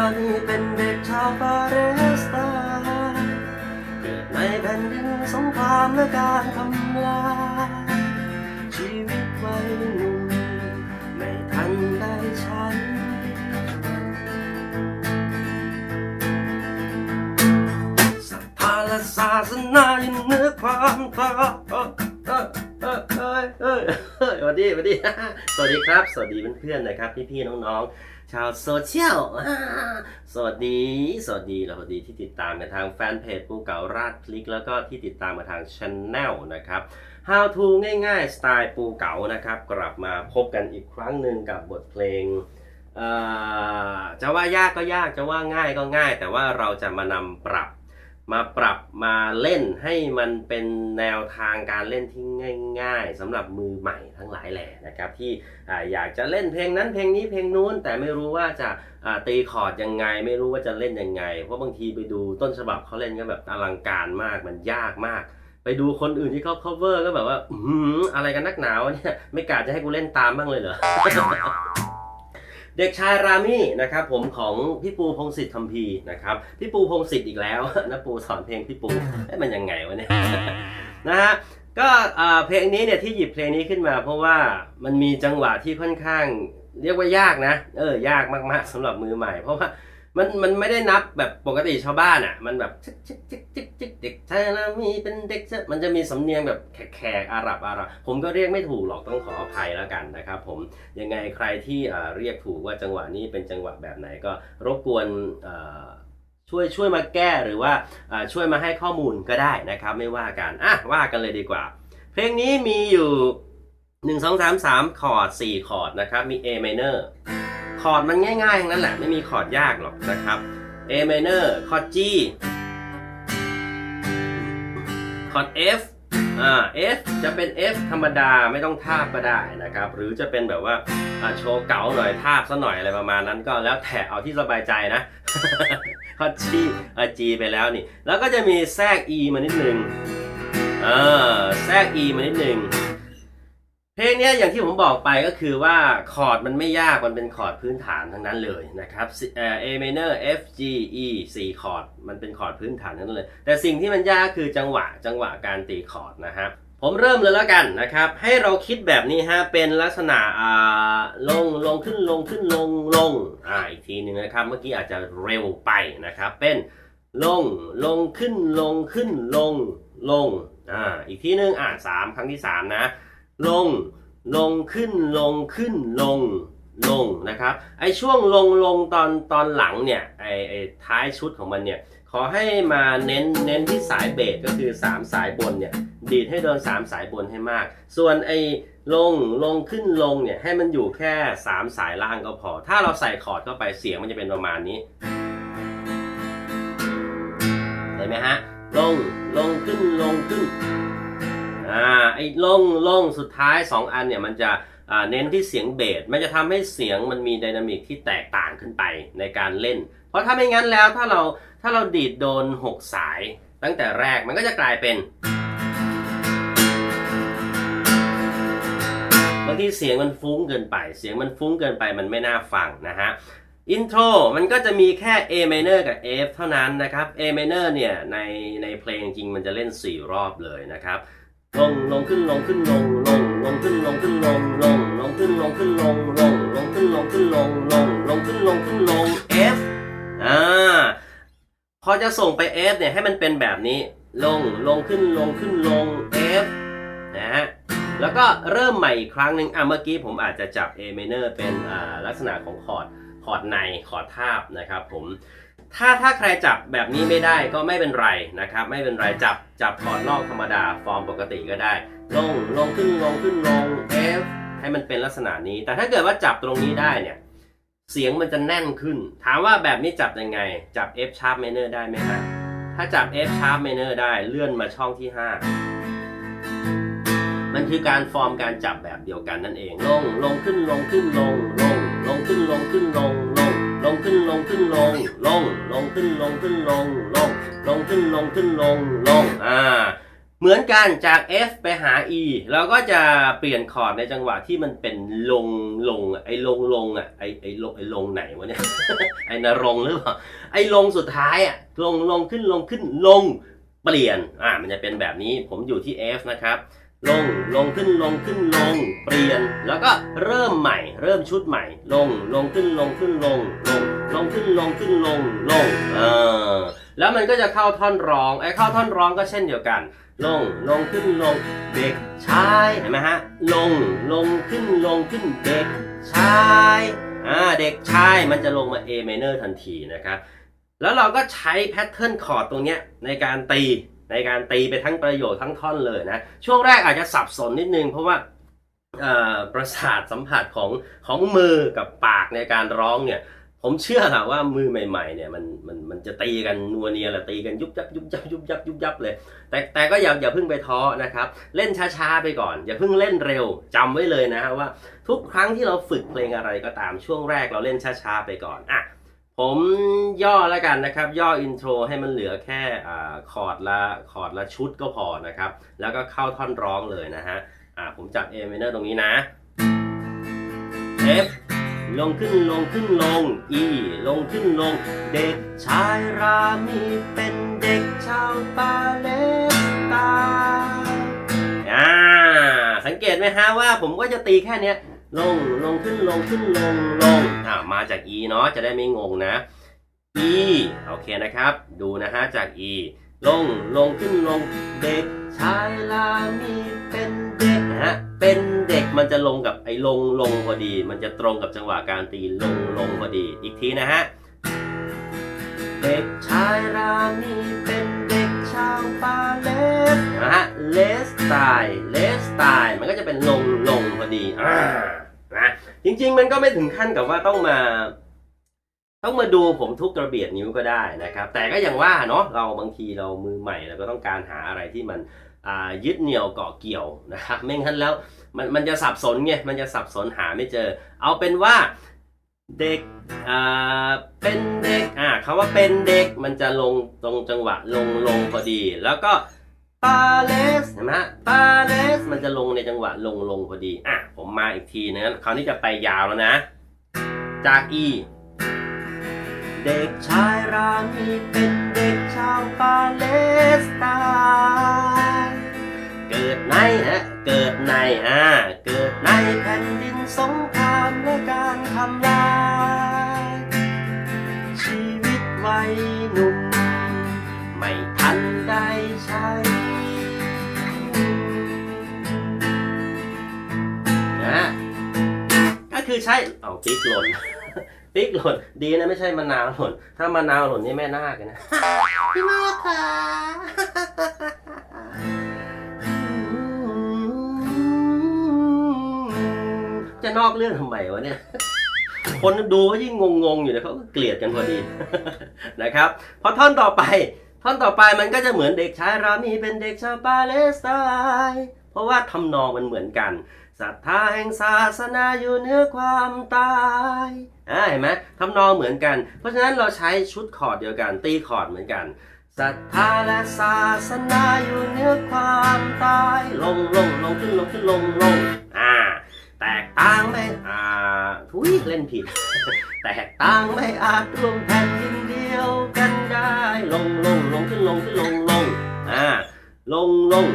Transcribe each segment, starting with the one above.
เรานี่เป็นเด็กชาวปาเลสไตน์เกิดในแผ่นดินสงครามและการทำลายชีวิตวัยหนุ่มไม่ทันได้ใช้ศรัทธาและศาสนายู่เหนือความตาย สวัสดีสวัสดี สวัสดีครับ สวัสดีเพื่อนๆนะครับ พี่ๆน้องๆ ชาวโซเชียลสวัสดี สวัสดีและสวัสดีที่ติดตามกันทางแฟนเพจปูเก๋าราดพลิก แล้วก็ที่ติดตามมาทางช anel นะครับ How to ง่ายๆ สไตล์ปูเก๋านะครับ กลับมาพบกันอีกครั้งหนึ่งกับบทเพลงจะว่ายากก็ยากจะว่าง่ายก็ง่าย แต่ว่าเราจะมานำปรับ มาปรับมาเล่นให้มันเป็นแนวทางการเล่นที่ง่าย ๆสำหรับมือใหม่ทั้งหลายแหล่นะครับที่ออยากจะเล่นเพลงนั้นเพลงนี้เพลงนู้น แต่ไม่รู้ว่าจะตีคอร์ดยังไง ไม่รู้ว่าจะเล่นยังไง เพราะบางทีไปดูต้นฉบับเขาเล่นก็แบบอลังการมากมันยากมาก ไปดูคนอื่นที่เขา cover ก็แบบว่าอื้อะไรกันนักหนาวเนี่ยไม่กล้าจะให้กูเล่นตามบ้างเลยเหรอ เด็กชายรามี่นะครับผมของพี่ปูพงศิษฐ์คัมภีร์นะครับพี่ปูพงศิษฐ์อีกแล้วนะปูสอนเพลงพี่ปูเอ๊ะมันยังไงวะเนี่ยนะฮะก็อ่าเพลงนี้เนี่ยที่หยิบเพลงนี้ขึ้นมา เพราะว่ามันมีจังหวะที่ค่อนข้างเรียกว่ายากนะ เออยากมากๆสำหรับมือใหม่ เพราะว่า มันมันไม่ได้นับแบบปกติชาวบ้านอะ มันแบบจิกจิกจิกจิกเด็กชายรามีเป็นเด็กชายมันจะมีสำเนียงแบบแขกอาหรับอาหรับผมก็เรียกไม่ถูกหรอกต้องขออภัยแล้วกันนะครับผมยังไงใครที่เอ่อเรียกถูกว่าจังหวะนี้เป็นจังหวะแบบไหนก็รบกวนเอ่อช่วยช่วยมาแก้หรือว่าเอ่อช่วยมาให้ข้อมูลก็ได้นะครับ ไม่ว่ากันอะว่ากันเลยดีกว่า เพลงนี้มีอยู่ 1 2 3 3คอร์ด4คอร์ดนะครับมี A minor คอร์ดมันง่ายๆทั้งนั้นแหละไม่มีคอร์ดยากหรอกนะครับ A minor คอร์ด G คอร์ด F อ่า F จะเป็น F ธรรมดาไม่ต้องทาบก็ได้นะครับ หรือจะเป็นแบบว่าโชว์เก๋าหน่อยทาบซะหน่อยอะไรประมาณนั้นก็แล้วแต่เอาที่สบายใจนะคอร์ด G อ่า G ไปแล้วนี่ แล้วก็จะมีแทรก E มานิดนึงเออแทรก E มานิดนึง เพลงเนี้ยอย่างที่ผมบอกไปก็คือว่าคอร์ดมันไม่ยากมันเป็นคอร์ดพื้นฐานทั้งนั้นเลยนะครับเอ่อ A minor F G E 4คอร์ดมันเป็นคอร์ดพื้นฐานทั้งนั้นเลย แต่สิ่งที่มันยากคือจังหวะจังหวะการตีคอร์ดนะครับผมเริ่มเลยแล้วกันนะครับ ให้เราคิดแบบนี้ฮะเป็นลักษณะอ่าลงลงขึ้นลงขึ้นลงลงอ่าอีกทีหนึ่งนะครับ เมื่อกี้อาจจะเร็วไปนะครับ เป็นลงลงขึ้นลงขึ้นลงลงอ่าอีกทีหนึ่งอ่าสามครั้งที่สามนะ ลง ลงขึ้นลงขึ้นลงลงนะครับ ไอช่วงลงลงตอนตอนหลังเนี่ยไอไอท้ายชุดของมันเนี่ยขอให้มาเน้นเน้นที่สายเบสก็คือ 3 สายบนเนี่ยดีดให้โดน 3 สายบนให้มาก ส่วนไอลงลงขึ้นลงเนี่ยให้มันอยู่แค่ 3 สายล่างก็พอ ถ้าเราใส่คอร์ดเข้าไปเสียงมันจะเป็นประมาณนี้เห็นไหมฮะลงลงขึ้นลงขึ้น อ่าไอ้ล่งล่งสุดท้าย 2 อันเนี่ยมันจะเน้นที่เสียงเบสมันจะทำให้เสียงมันมีไดนามิกที่แตกต่างขึ้นไปในการเล่น เพราะถ้าไม่งั้นแล้วถ้าเราถ้าเราดีดโดน 6 สาย ตั้งแต่แรกมันก็จะกลายเป็นบางทีเสียงมันฟุ้งเกินไป เสียงมันฟุ้งเกินไปมันไม่น่าฟังนะฮะอินโทรมันก็จะมีแค่ A minor กับ F เท่านั้นนะครับ A minor เนี่ยในในเพลงจริงมันจะเล่น 4 รอบเลยนะครับ ลงลงขึ้นลงขึ้นลงลงลงขึ้นลงขึ้นลงลงลงขึ้นลงขึ้นลงลงลงขึ้นลงขึ้นลงลงลงขึ้นลงขึ้นลง F อ่าพอจะส่งไป F เนี่ยให้มันเป็นแบบนี้ ลงลงขึ้นลงขึ้นลง F นะฮะแล้วก็เริ่มใหม่อีกครั้งหนึ่งอะเมื่อกี้ผมอาจจะจับ A minor เป็นอ่าลักษณะของคอร์ดคอร์ดในคอร์ดทาบนะครับผม ถ้าถ้าใครจับแบบนี้ไม่ได้ก็ไม่เป็นไรนะครับ ไม่เป็นไรจับจับคอร์ดนอกธรรมดาฟอร์มปกติก็ได้ ลงลงขึ้นลงขึ้นลง F ให้มันเป็นลักษณะนี้ แต่ถ้าเกิดว่าจับตรงนี้ได้เนี่ย เสียงมันจะแน่นขึ้น ถามว่าแบบนี้จับยังไง จับ F sharp minor ได้ไหมฮะถ้าจับ F sharp minor ได้เลื่อนมาช่องที่ 5 มันคือการฟอร์มการจับแบบเดียวกันนั่นเอง ลงลงขึ้นลงขึ้นลงลงลงขึ้นลงขึ้นลง ลงขึ้นลงขึ้นลงลงลงขึ้นลงขึ้นลงลงลงขึ้นลงขึ้นลงลงอ่าเหมือนกันจาก F ไปหา E เราก็จะเปลี่ยนคอร์ดในจังหวะที่มันเป็นลงลงไอ้ลงลงอะไอ้ไอ้ลงไอ้ลงไหนวะเนี่ยไอ้นรงหรือเปล่าไอ้ลงสุดท้ายอะลงลงขึ้นลงขึ้นลงเปลี่ยนอ่ามันจะเป็นแบบนี้ผมอยู่ที่ F นะครับ ลงลงขึ้นลงขึ้นลง เปลี่ยน แล้วก็เริ่มใหม่ เริ่มชุดใหม่ ลงลงขึ้นลงขึ้นลง ลงลงขึ้นลงขึ้นลงลงเออแล้วมันก็จะเข้าท่อนร้องไอ้เข้าท่อนร้องก็เช่นเดียวกัน ลงลงขึ้นลงเด็กชายเห็นไหมฮะลงลงขึ้นลงขึ้นเด็กชายอ่าเด็กชายมันจะลงมา A minor ทันทีนะครับแล้วเราก็ใช้แพทเทิร์นคอร์ดตรงเนี้ยในการตี ในการตีไปทั้งประโยคทั้งท่อนเลยนะ ช่วงแรกอาจจะสับสนนิดนึง เพราะว่าประสาทสัมผัสของของมือกับปากในการร้องเนี่ยผมเชื่อค่ะว่ามือใหม่ ๆ เนี่ยมันมันมันจะตีกันนัวเนียแหละตีกันยุบยับยุบยับยุบยับยุบยับเลย แต่แต่ก็อย่าอย่าเพิ่งไปท้อนะครับ เล่นช้าๆไปก่อน อย่าเพิ่งเล่นเร็วจำไว้เลยนะฮะว่า ทุกครั้งที่เราฝึกเพลงอะไรก็ตามช่วงแรกเราเล่นช้าๆไปก่อนอะ ผมย่อแล้วกันนะครับ ย่ออินโทรให้มันเหลือแค่คอร์ดละคอร์ดละชุดก็พอนะครับ แล้วก็เข้าท่อนร้องเลยนะฮะผมจับ A minor ตรงนี้นะ F ลงขึ้นลงขึ้นลง E ลงขึ้นลง เด็กชายรามีเป็นเด็กชาวปาเลสไตน์อ่าสังเกตไหมฮะว่าผมก็จะตีแค่เนี้ย ลงลงขึ้นลงขึ้นลงลงอ่ามาจาก E เนาะจะได้ไม่งงนะ E โอเคนะครับ ดูนะฮะจาก E ลงลงขึ้นลงเด็กชายลามีเป็นเด็กนะฮะเป็นเด็กมันจะลงกับไอ้ลงลงพอดี มันจะตรงกับจังหวะการตีลงลงพอดี อีกทีนะฮะเด็กชายรามีเป็น ชาวปาเลสนะฮะเลสไตล์เลสไตล์มันก็จะเป็นลงลงพอดีอ่านะจริง ๆ มันก็ไม่ถึงขั้นกับว่าต้องมา ต้องมาดูผมทุกกระเบียดนิ้วก็ได้นะครับ แต่ก็อย่างว่าเนาะเราบางทีเรามือใหม่เราก็ต้องการหาอะไรที่มันยึดเหนี่ยวเกาะเกี่ยวนะครับไม่งั้นแล้วมันมันจะสับสนไงมันจะสับสนหาไม่เจอ เอาเป็นว่า เด็กอ่าเป็นเด็กอ่าคำว่าเป็นเด็กมันจะลงตรงจังหวะลงลงพอดี แล้วก็ปาเลสเห็นไหมปาเลสมันจะลงในจังหวะลงลงพอดีอะผมมาอีกทีนะคราวนี้จะไปยาวแล้วนะ จาก E เด็กชายรามีเป็นเด็กชาวปาเลสไตน์เกิดในฮะ เกิดในอ่าเกิดในแผ่นดินสงครามและการทำลายชีวิตวัยหนุ่ม ไม่ทันได้ใช้นะฮะก็คือใช้เอาปิ๊กหล่นปิ๊กหล่นดีนะไม่ใช่มะนาวหล่นถ้ามะนาวหล่นนี่แม่นาคเลยนะพี่แม่ค่ะ จะนอกเรื่องทำไมวะเนี่ย คนดูก็ยิ่งงงๆอยู่เลยเขาก็เกลียดกันพอดีนะครับพอท่อนต่อไป ท่อนต่อไปมันก็จะเหมือนเด็กชายรามีเป็นเด็กชาวปาเลสไตน์เพราะว่าทำนองมันเหมือนกันศรัทธาแห่งศาสนาอยู่เหนือความตายอ่าเห็นไหมทำนองเหมือนกัน เพราะฉะนั้นเราใช้ชุดคอร์ดเดียวกัน ตีคอร์ดเหมือนกันศรัทธาและศาสนาอยู่เหนือความตาย ลงลงลงขึ้นลงขึ้นลงลงอ่า แตกต่างไม่อ่าทุยเล่นผิด แตกต่างไม่อาจรวมแผ่นดินเดียวกันได้ ลงลงลงขึ้นลงขึ้นลงลงอ่าลงลง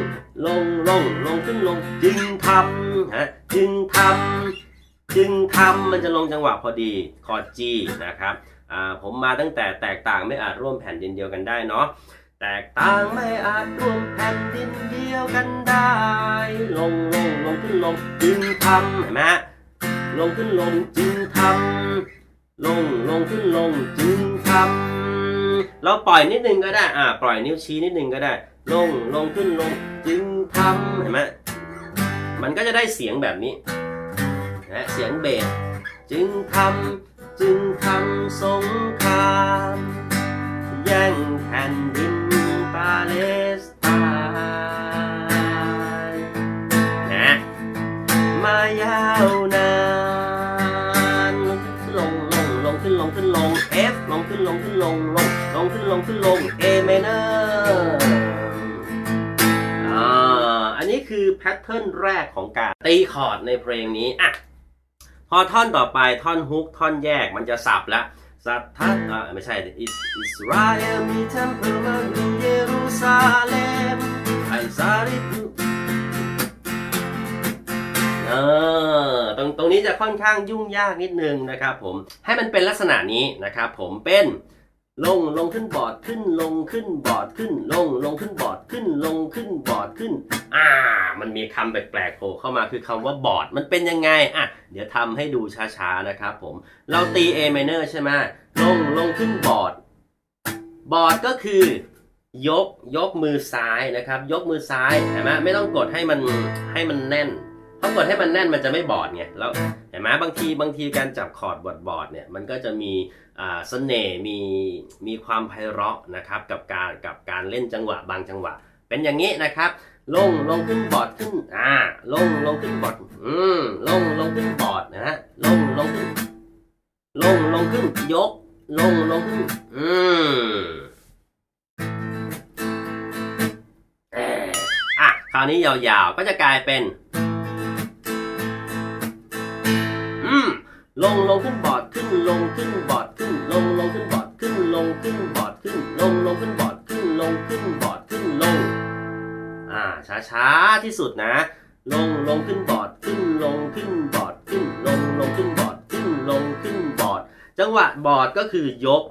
ลงลงลงขึ้นลง จึงทำฮะจึงทำจึงทำมันจะลงจังหวะพอดีคอร์ด G นะครับอ่าผมมาตั้งแต่แตกต่างไม่อาจร่วมแผ่นดินเดียวกันได้เนาะ แตกต่างไม่อาจร่วมแผ่นดินเดียวกันได้ ลงลงลงขึ้นลงจึงทำเห็นไหมะลงขึ้นลงจึงทำลงลงขึ้นลงจึงทำเราปล่อยนิดนึงก็ได้อ่าปล่อยนิ้วชี้นิดนึงก็ได้ ลงลงขึ้นลงจึงทำเห็นไหมมันก็จะได้เสียงแบบนี้นะเสียงเบสจึงทำจึงทำสงครามแย่งแผ่นดิน เลสไตน์นะมายาวนานลงลงลงขึ้นลงขึ้นลง F ลงขึ้นลงขึ้นลงลงลงขึ้นลงขึ้นลง A minor อ่าอันนี้คือแพทเทิร์นแรกของการตีคอร์ดในเพลงนี้อะพอท่อนต่อไปท่อนฮุกท่อนแยกมันจะสับละ สัทธัตอ่าไม่ใช่อิสอิสราเอลมีเทมเพลมาอยู่เยรูซาเล็มไอซาริตุเออตรงตรงนี้จะค่อนข้างยุ่งยากนิดนึงนะครับผมให้มันเป็นลักษณะนี้นะครับผมเป็น ลงลงขึ้นบอร์ดขึ้นลงขึ้นบอร์ดขึ้น ลงลงขึ้นบอร์ดขึ้นลงขึ้นบอร์ดขึ้น อ่า มันมีคำแปลกๆโผล่เข้ามาคือคำว่าบอร์ดมันเป็นยังไงอะเดี๋ยวทำให้ดูช้าๆนะครับผม เราตี A minor ใช่ไหมลงลงขึ้นบอร์ด บอร์ดก็คือยกยกมือซ้ายนะครับ ยกมือซ้ายเห็นไหมไม่ต้องกดให้มันให้มันแน่นเพราะกดให้มันแน่นมันจะไม่บอร์ดไงแล้ว ห็นไหมบางทีบางทีการจับคอร์ดบอดบอดเนี่ยมันก็จะมีเสน่ห์มีมีความไพเราะนะครับกับการกับการเล่นจังหวะบางจังหวะ เป็นอย่างนี้นะครับ ลงลงขึ้นบอร์ดขึ้นอ่าลงลงขึ้นบอร์ดอืมลงลงขึ้นบอร์ดนะฮะลงลงขึ้นลงลงขึ้นยก ลงลงขึ้นอืมอะคราวนี้ยาวๆก็จะกลายเป็น ลงลงขึ้นบอร์ดขึ้นลงขึ้นบอร์ดขึ้นลงลงขึ้นบอร์ดขึ้นลงขึ้นบอร์ดขึ้นลงลงขึ้นบอร์ดขึ้นลงขึ้นบอร์ดขึ้นลงอ่าช้าๆที่สุดนะ ลงลงขึ้นบอร์ดขึ้นลงขึ้นบอร์ดขึ้นลงลงขึ้นบอร์ดขึ้นลงขึ้นบอร์ดจังหวะบอร์ดก็คือยก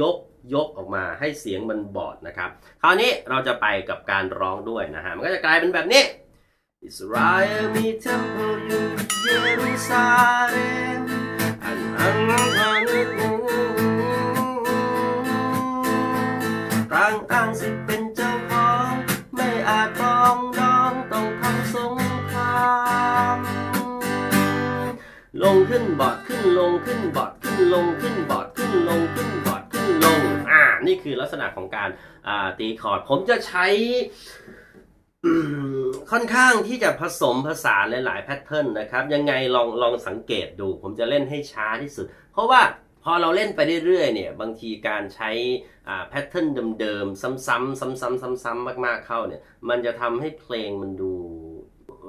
ยกยกออกมาให้เสียงมันบอดนะครับ คราวนี้เราจะไปกับการร้องด้วยนะฮะ มันก็จะกลายเป็นแบบนี้อิสราเนลงขึ้นบอดขึ้นลงขึ้นบอดขึ้นลงขึ้นบอดขึ้นลงอ่านี่คือลักษณะของการอ่าตีคอร์ดผมจะใช้ค่อนข้างที่จะผสมผสานหลายๆแพทเทิร์นนะครับ ยังไงลองลองสังเกตดู ผมจะเล่นให้ช้าที่สุด เพราะว่าพอเราเล่นไปเรื่อยๆเนี่ย บางทีการใช้แพทเทิร์นเดิมๆ ซ้ำๆซ้ำๆซ้ำๆมากๆเข้าเนี่ย มันจะทำให้เพลงมันดู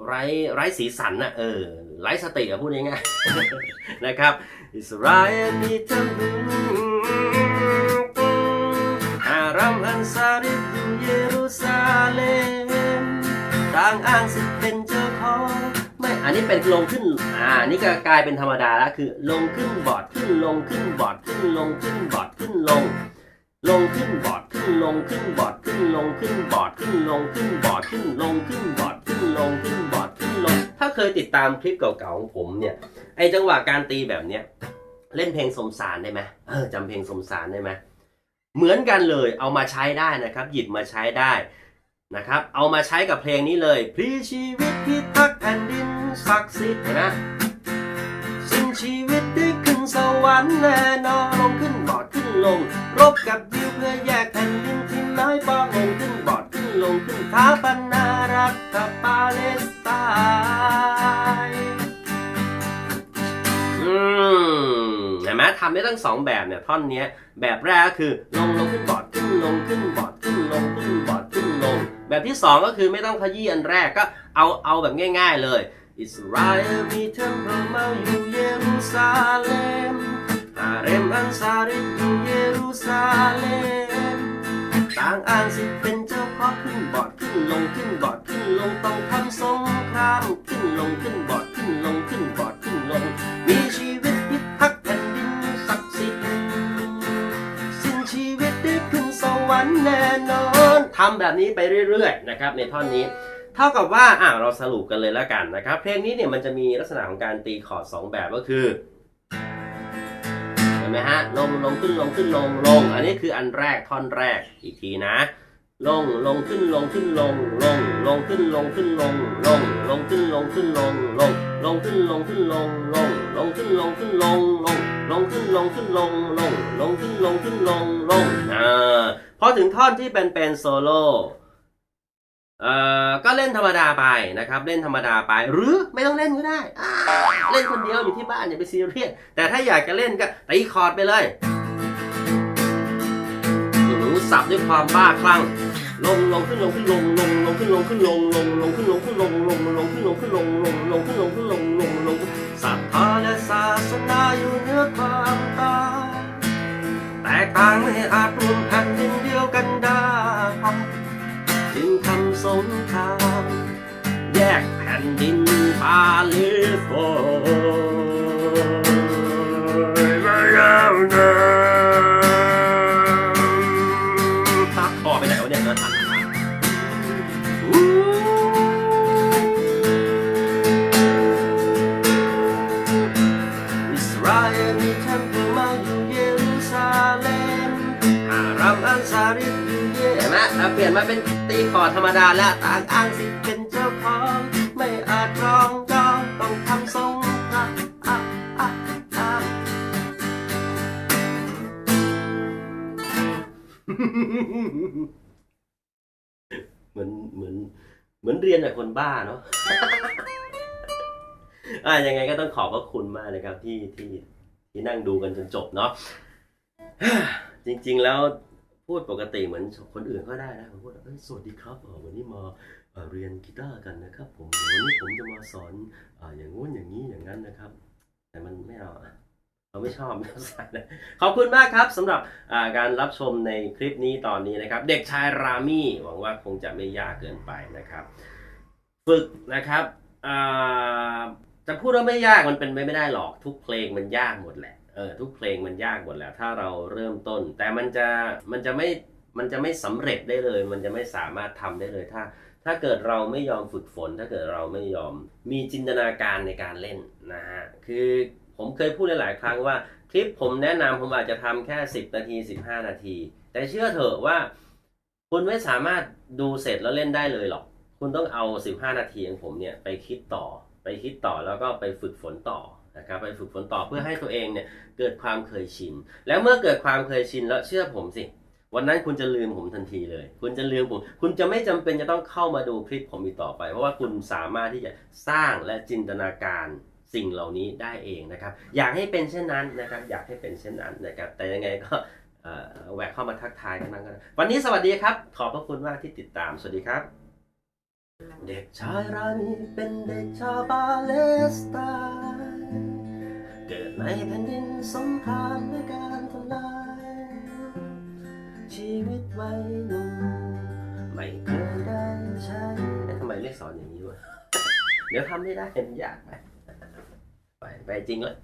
ไร้ไร้สีสันนะเออ ไร้สติอะพูดง่ายๆนะครับอิสราเอลมีทั้งอารัมอันซาริดอยู่เยรูซาเล็มต่างอ้างสิทธิ์เป็นเจ้าของไม่อันนี้เป็นลงขึ้นอ่านี่ก็กลายเป็นธรรมดาแล้วคือ ลงขึ้นบอร์ดขึ้นลงขึ้นบอร์ดขึ้นลงขึ้นบอร์ดขึ้นลงลงขึ้นบอร์ดขึ้นลงขึ้นบอร์ดขึ้นลงขึ้นบอร์ดขึ้นลงขึ้นบอร์ดขึ้นลงขึ้นบอร์ด นลงขึ้นบอร์ดขึ้นลง ถ้าเคยติดตามคลิปเก่าๆของผมเนี่ย ไอจังหวะการตีแบบเนี้ยเล่นเพลงสมสารได้ไหมเออจำเพลงสมสารได้ไหมเหมือนกันเลยเอามาใช้ได้นะครับ หยิบมาใช้ได้นะครับ เอามาใช้กับเพลงนี้เลยพลีชีวิตพิทักษ์แผ่นดินศักดิ์สิทธิ์นะสิ้นชีวิตได้ขึ้นสวรรค์แน่นอนลงขึ้นบอดขึ้นลง รบกับยิวเพื่อแยกแผ่นดินที่น้อยปองลงขึ้นบอดขึ้นลงขึ้นท้าปนารัฐปา เลสไตน์อืมเห็นไหมทำได้ทั้งสองแบบเนี่ยท่อนนี้แบบแรกก็คือลงลงขึ้นบอดขึ้นลงขึ้นบอดขึ้นลงขึ้นบอดขึ้นลง แบบที่สองก็คือไม่ต้องขยี้อันแรกก็เอาเอาแบบง่าย ๆเลยอิสราเอลมีเทมเพลมาอยู่เยรูซาเล็มอาเรมอันซาริดอยู่เยรูซาเล็ม ต่างอ้างสิเป็นเจ้าพ่อขึ้นบอดขึ้นลงขึ้นบอดขึ้นลงต้องทำสงครามขึ้นลงขึ้นบอดขึ้นลงขึ้นบอดขึ้นลง มีชีวิตพิทักษ์แผ่นดินศักดิ์สิทธิ์สิ้นชีวิตได้ขึ้นสวรรค์แน่นอนทำแบบนี้ไปเรื่อยๆนะครับในท่อนนี้เท่ากับว่าอ่าเราสรุปกันเลยแล้วกันนะครับ เพลงนี้เนี่ยมันจะมีลักษณะของการตีคอร์ดสองแบบก็คือ นไหมฮะลงลงขึ้นลงขึ้นลงลง อันนี้คืออันแรกท่อนแรกอีกทีนะ ลงลงขึ้นลงขึ้นลงลงลงขึ้นลงขึ้นลงลงลงขึ้นลงขึ้นลงลงลงขึ้นลงขึ้นลงลงลงขึ้นลงขึ้นลงลงลงขึ้นลงขึ้นลงลงลงขึ้นลงขึ้นลงลงอ่าพอถึงท่อนที่เป็นเป็นโซโล่ เอ่อก็เล่นธรรมดาไปนะครับ เล่นธรรมดาไป หรือไม่ต้องเล่นก็ได้ เล่นคนเดียวอยู่ที่บ้านอย่าไปซีเรียสแต่ถ้าอยากจะเล่นก็ตีคอร์ดไปเลยหนูสับด้วยความบ้าคลั่งลงลงขึ้นลงขึ้นลงลงลงขึ้นลงขึ้นลงลงลงขึ้นลงขึ้นลงลงลงขึ้นลงขึ้นลงลงลงขึ้นลงขึ้นลงลงลงศรัทธาและศาสนาอยู่เหนือความตายแตกต่างไม่อาจรวมแผ่นดินเดียวกันได้จึงทำ สงครามแยกแผ่นดินปาเลสไตน์มาแล้วนะตัดคอไปไหนวะเนี่ยนะอิสราเอลมีแคมป์มาอยู่เยรูซาเล็มฮารามอันซาริฟอยู่เยเห็นไหมถ้าเปลี่ยนมาเป็น ตีคอร์ดธรรมดาแล้วต่างอ้างสิเป็นเจ้าของ ไม่อาจรองจองต้องทำทรงอะอะอะอะเหมือนเหมือนเหมือนเรียนกับคนบ้าเนาะอะยังไงก็ต้องขอบพระคุณมากนะครับที่ที่ที่นั่งดูกันจนจบเนาะจริง ๆ แล้ว พูดปกติเหมือนคนอื่นก็ได้นะผมพูดสวัสดีครับวันนี้มาเรียนกีตาร์กันนะครับ ผมวันนี้ผมจะมาสอนอย่างงู้นอย่างนี้อย่างนั้นนะครับ แต่มันไม่เอาเราไม่ชอบไม่เอาใส่นะขอบคุณมากครับสำหรับการรับชมในคลิปนี้ตอนนี้นะครับ เด็กชายรามี่หวังว่าคงจะไม่ยากเกินไปนะครับ ฝึกนะครับจะพูดว่าไม่ยากมันเป็นไปไม่ได้หรอกทุกเพลงมันยากหมดแหละ ออทุกเพลงมันยากหมดแหละถ้าเราเริ่มต้น แต่มันจะมันจะไม่มันจะไม่สำเร็จได้เลย มันจะไม่สามารถทำได้เลยถ้า ถ้าเกิดเราไม่ยอมฝึกฝน ถ้าเกิดเราไม่ยอมมีจินตนาการในการเล่นนะฮะคือผมเคยพูดหลาย ๆ ครั้งว่าคลิปผมแนะนำผมอาจจะทำแค่ 10 นาที 15 นาที แต่เชื่อเถอะว่า คุณไม่สามารถดูเสร็จแล้วเล่นได้เลยหรอก คุณต้องเอา 15 นาทีของผมเนี่ยไปคิดต่อ ไปคิดต่อแล้วก็ไปฝึกฝนต่อ นะครับไปฝึกฝนต่อเพื่อให้ตัวเองเนี่ยเกิดความเคยชิน แล้วเมื่อเกิดความเคยชินแล้วเชื่อผมสิ วันนั้นคุณจะลืมผมทันทีเลย คุณจะลืมผม คุณจะไม่จำเป็นจะต้องเข้ามาดูคลิปผมอีกต่อไป เพราะว่าคุณสามารถที่จะสร้างและจินตนาการสิ่งเหล่านี้ได้เองนะครับ อยากให้เป็นเช่นนั้นนะครับ อยากให้เป็นเช่นนั้นนะครับ แต่ยังไงก็แวะเข้ามาทักทายกันบ้างก็ได้วันนี้สวัสดีครับ ขอบพระคุณมากที่ติดตาม สวัสดีครับ เด็กชายรามีเป็นเด็กชาวปาเลสไตน์ ในแผ่นดินสงครามและการทำลาย ชีวิตวัยหนุ่มไม่เคยได้ใช้เอ๊ะทำไมเรียกสอนอย่างนี้วะเดี๋ยวทำไม่ได้เห็นยากไป ไป ไปจริงเลย